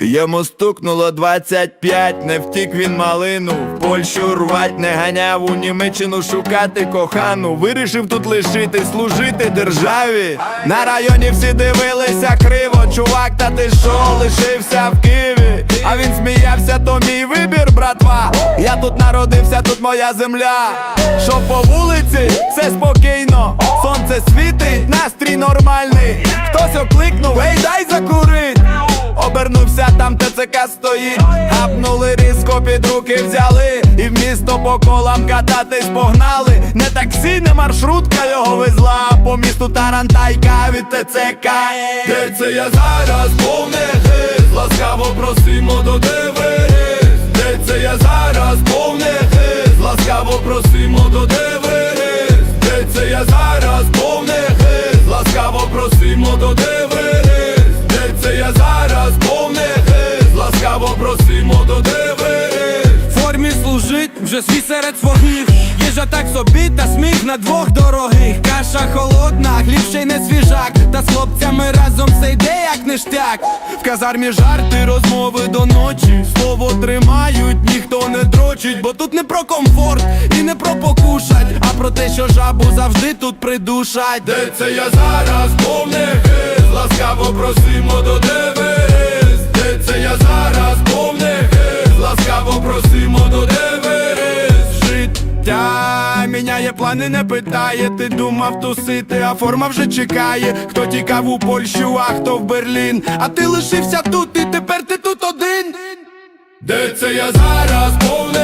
Йому стукнуло 25, не втік він малину. В Польщу рвать, не ганяв у Німеччину шукати кохану. Вирішив тут лишити, служити державі. На районі всі дивилися криво, чувак, та ти що, лишився в Києві? А він сміявся, то мій вибір, братва. Я тут народився, тут моя земля. Що по вулиці, все спокійно. Сонце світить, настрій нормальний. Хтось окликнув, ей, дай закурить Обернувся, там ТЦК стоїть. Гапнули різко під руки взяли. І в місто по колам кататись погнали. Не таксі, не маршрутка його везла. По місту тарантайка від ТЦК. Де це я зараз повне гиз. Ласкаво просимо додивись вже свій серед вогнів Їжа так собі, та сміх на двох дорогих. Каша холодна, хліб ще й не свіжак. Та з хлопцями разом все йде як ништяк. В казармі жарти, розмови до ночі. Слово тримають, ніхто не дрочить Бо тут не про комфорт і не про покушать А про те, що жабу завжди тут придушать. Де це я зараз повне гиз? Ласкаво просимо Життя плани, не питає, ти думав тусити, а форма вже чекає. Хто тікав у Польщу, а хто в Берлін. А ти лишився тут, і тепер ти тут один. Де це я зараз повне